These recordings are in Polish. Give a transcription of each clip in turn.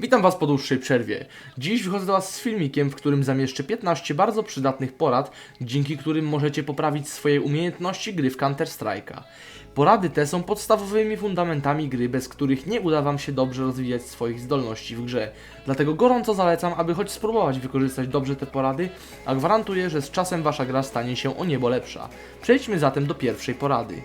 Witam Was po dłuższej przerwie. Dziś wychodzę do Was z filmikiem, w którym zamieszczę 15 bardzo przydatnych porad, dzięki którym możecie poprawić swoje umiejętności gry w Counter-Strike'a. Porady te są podstawowymi fundamentami gry, bez których nie uda Wam się dobrze rozwijać swoich zdolności w grze. Dlatego gorąco zalecam, aby choć spróbować wykorzystać dobrze te porady, a gwarantuję, że z czasem Wasza gra stanie się o niebo lepsza. Przejdźmy zatem do pierwszej porady.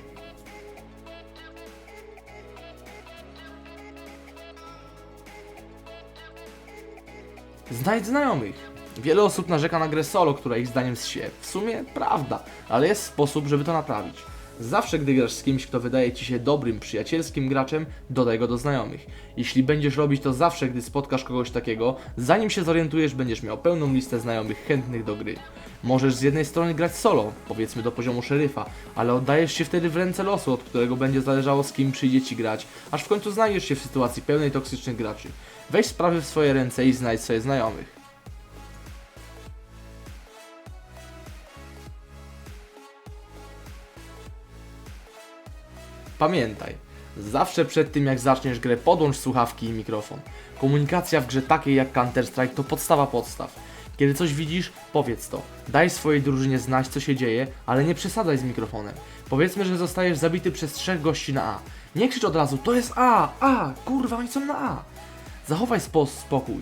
Znajdź znajomych. Wiele osób narzeka na grę solo, która ich zdaniem zsie. W sumie prawda, ale jest sposób, żeby to naprawić. Zawsze, gdy grasz z kimś, kto wydaje ci się dobrym, przyjacielskim graczem, dodaj go do znajomych. Jeśli będziesz robić to zawsze, gdy spotkasz kogoś takiego, zanim się zorientujesz, będziesz miał pełną listę znajomych chętnych do gry. Możesz z jednej strony grać solo, powiedzmy do poziomu szeryfa, ale oddajesz się wtedy w ręce losu, od którego będzie zależało z kim przyjdzie ci grać, aż w końcu znajdziesz się w sytuacji pełnej toksycznych graczy. Weź sprawy w swoje ręce i znajdź sobie znajomych. Pamiętaj, zawsze przed tym jak zaczniesz grę podłącz słuchawki i mikrofon. Komunikacja w grze takiej jak Counter-Strike to podstawa podstaw. Kiedy coś widzisz, powiedz to. Daj swojej drużynie znać co się dzieje, ale nie przesadzaj z mikrofonem. Powiedzmy, że zostajesz zabity przez trzech gości na A. Nie krzycz od razu, to jest A, A, kurwa, oni są na A. Zachowaj spo spokój.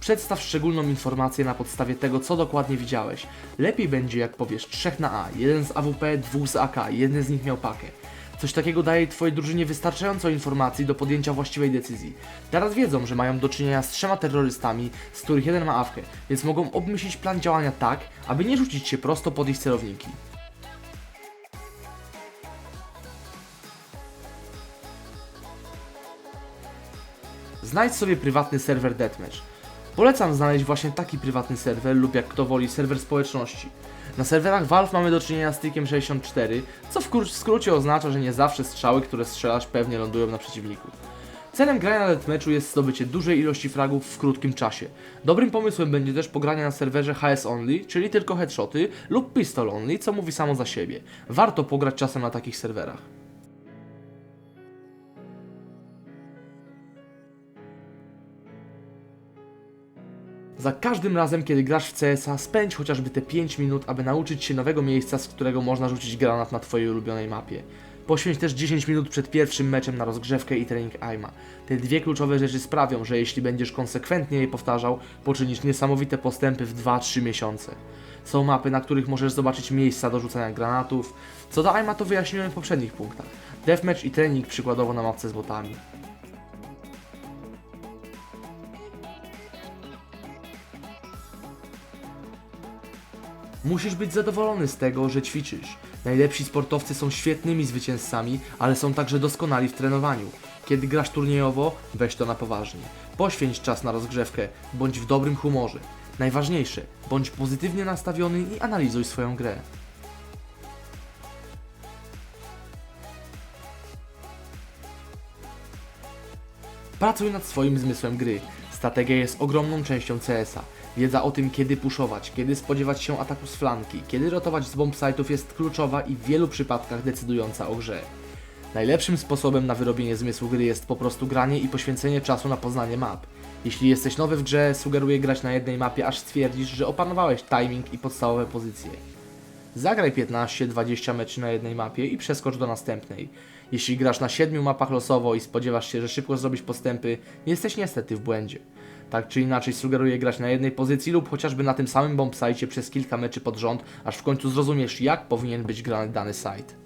Przedstaw szczególną informację na podstawie tego, co dokładnie widziałeś. Lepiej będzie, jak powiesz trzech na A, jeden z AWP, dwóch z AK, jeden z nich miał pakę. Coś takiego daje Twojej drużynie wystarczająco informacji do podjęcia właściwej decyzji. Teraz wiedzą, że mają do czynienia z trzema terrorystami, z których jeden ma awkę, więc mogą obmyślić plan działania tak, aby nie rzucić się prosto pod ich celowniki. Znajdź sobie prywatny serwer Deathmatch. Polecam znaleźć właśnie taki prywatny serwer lub jak kto woli serwer społeczności. Na serwerach Valve mamy do czynienia z trikiem 64, co w w skrócie oznacza, że nie zawsze strzały, które strzelasz pewnie lądują na przeciwniku. Celem grania na deathmatchu jest zdobycie dużej ilości fragów w krótkim czasie. Dobrym pomysłem będzie też pogranie na serwerze HS Only, czyli tylko headshoty, lub Pistol Only, co mówi samo za siebie. Warto pograć czasem na takich serwerach. Za każdym razem, kiedy grasz w CSa, spędź chociażby te 5 minut, aby nauczyć się nowego miejsca, z którego można rzucić granat na Twojej ulubionej mapie. Poświęć też 10 minut przed pierwszym meczem na rozgrzewkę i trening aima. Te dwie kluczowe rzeczy sprawią, że jeśli będziesz konsekwentnie je powtarzał, poczynisz niesamowite postępy w 2-3 miesiące. Są mapy, na których możesz zobaczyć miejsca do rzucania granatów. Co do aima to wyjaśniłem w poprzednich punktach. Deathmatch i trening przykładowo na mapce z botami. Musisz być zadowolony z tego, że ćwiczysz. Najlepsi sportowcy są świetnymi zwycięzcami, ale są także doskonali w trenowaniu. Kiedy grasz turniejowo, weź to na poważnie. Poświęć czas na rozgrzewkę, bądź w dobrym humorze. Najważniejsze, bądź pozytywnie nastawiony i analizuj swoją grę. Pracuj nad swoim zmysłem gry. Strategia jest ogromną częścią CS-a. Wiedza o tym, kiedy puszować, kiedy spodziewać się ataku z flanki, kiedy rotować z bombsite'ów jest kluczowa i w wielu przypadkach decydująca o grze. Najlepszym sposobem na wyrobienie zmysłu gry jest po prostu granie i poświęcenie czasu na poznanie map. Jeśli jesteś nowy w grze, sugeruję grać na jednej mapie, aż stwierdzisz, że opanowałeś timing i podstawowe pozycje. Zagraj 15-20 meczy na jednej mapie i przeskocz do następnej. Jeśli grasz na 7 mapach losowo i spodziewasz się, że szybko zrobisz postępy, jesteś niestety w błędzie. Tak czy inaczej sugeruję grać na jednej pozycji lub chociażby na tym samym bombsite przez kilka meczy pod rząd, aż w końcu zrozumiesz jak powinien być grany dany site.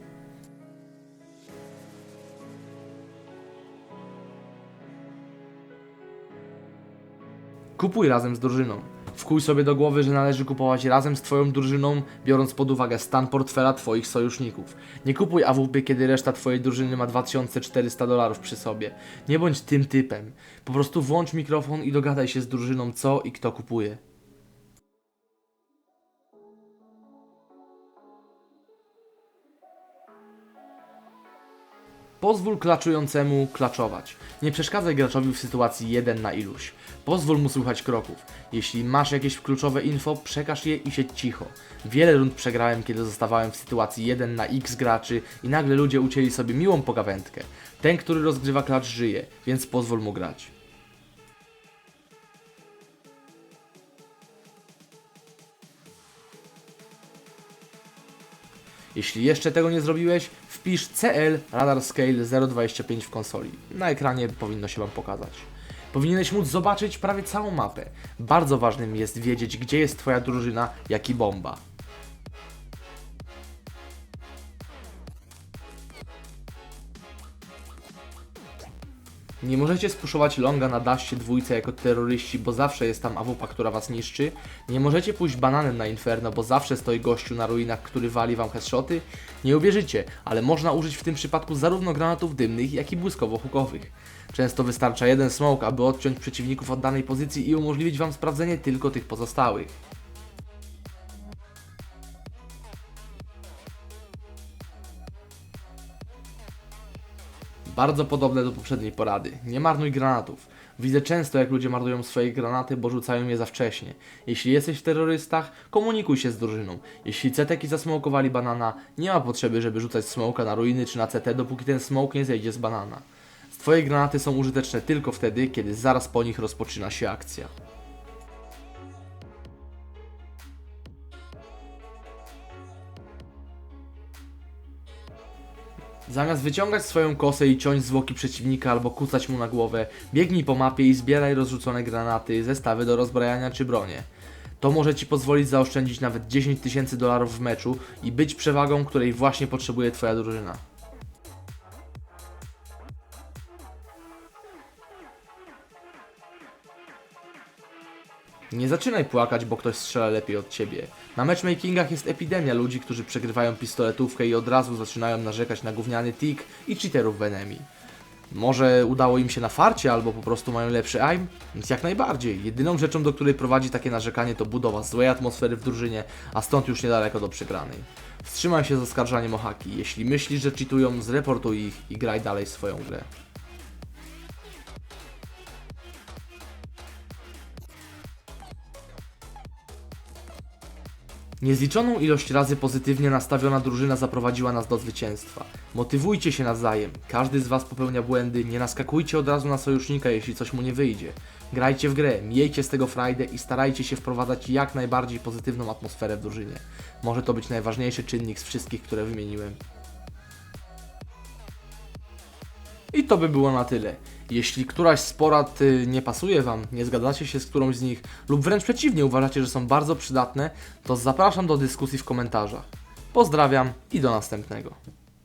Kupuj razem z drużyną. Wkuj sobie do głowy, że należy kupować razem z Twoją drużyną, biorąc pod uwagę stan portfela Twoich sojuszników. Nie kupuj AWP, kiedy reszta Twojej drużyny ma 2400 dolarów przy sobie. Nie bądź tym typem. Po prostu włącz mikrofon i dogadaj się z drużyną, co i kto kupuje. Pozwól klaczującemu klaczować. Nie przeszkadzaj graczowi w sytuacji 1 na iluś. Pozwól mu słuchać kroków. Jeśli masz jakieś kluczowe info, przekaż je i siedź cicho. Wiele rund przegrałem, kiedy zostawałem w sytuacji 1 na x graczy i nagle ludzie ucięli sobie miłą pogawędkę. Ten, który rozgrywa klacz żyje, więc pozwól mu grać. Jeśli jeszcze tego nie zrobiłeś, wpisz CL Radar Scale 0.25 w konsoli. Na ekranie powinno się Wam pokazać. Powinieneś móc zobaczyć prawie całą mapę. Bardzo ważnym jest wiedzieć, gdzie jest Twoja drużyna, jak i bomba. Nie możecie spuszować longa na daście dwójce jako terroryści, bo zawsze jest tam AWP, która was niszczy. Nie możecie pójść bananem na Inferno, bo zawsze stoi gościu na ruinach, który wali wam headshoty. Nie uwierzycie, ale można użyć w tym przypadku zarówno granatów dymnych, jak i błyskowo-hukowych. Często wystarcza jeden smoke, aby odciąć przeciwników od danej pozycji i umożliwić wam sprawdzenie tylko tych pozostałych. Bardzo podobne do poprzedniej porady. Nie marnuj granatów. Widzę często, jak ludzie marnują swoje granaty, bo rzucają je za wcześnie. Jeśli jesteś w terrorystach, komunikuj się z drużyną. Jeśli ceteki zasmokowali banana, nie ma potrzeby, żeby rzucać smoka na ruiny czy na CT, dopóki ten smoke nie zejdzie z banana. Twoje granaty są użyteczne tylko wtedy, kiedy zaraz po nich rozpoczyna się akcja. Zamiast wyciągać swoją kosę i ciąć zwłoki przeciwnika albo kucać mu na głowę, biegnij po mapie i zbieraj rozrzucone granaty, zestawy do rozbrajania czy bronie. To może Ci pozwolić zaoszczędzić nawet 10 tysięcy dolarów w meczu i być przewagą, której właśnie potrzebuje Twoja drużyna. Nie zaczynaj płakać, bo ktoś strzela lepiej od ciebie. Na matchmakingach jest epidemia ludzi, którzy przegrywają pistoletówkę i od razu zaczynają narzekać na gówniany tick i cheaterów w enemy. Może udało im się na farcie, albo po prostu mają lepszy aim? Więc jak najbardziej. Jedyną rzeczą, do której prowadzi takie narzekanie to budowa złej atmosfery w drużynie, a stąd już niedaleko do przegranej. Wstrzymaj się z oskarżaniem o haki. Jeśli myślisz, że cheatują, zreportuj ich i graj dalej swoją grę. Niezliczoną ilość razy pozytywnie nastawiona drużyna zaprowadziła nas do zwycięstwa. Motywujcie się nawzajem. Każdy z Was popełnia błędy. Nie naskakujcie od razu na sojusznika, jeśli coś mu nie wyjdzie. Grajcie w grę, miejcie z tego frajdę i starajcie się wprowadzać jak najbardziej pozytywną atmosferę w drużynie. Może to być najważniejszy czynnik z wszystkich, które wymieniłem. I to by było na tyle. Jeśli któraś z porad y, nie pasuje Wam, nie zgadzacie się z którąś z nich, lub wręcz przeciwnie, uważacie, że są bardzo przydatne, to zapraszam do dyskusji w komentarzach. Pozdrawiam i do następnego.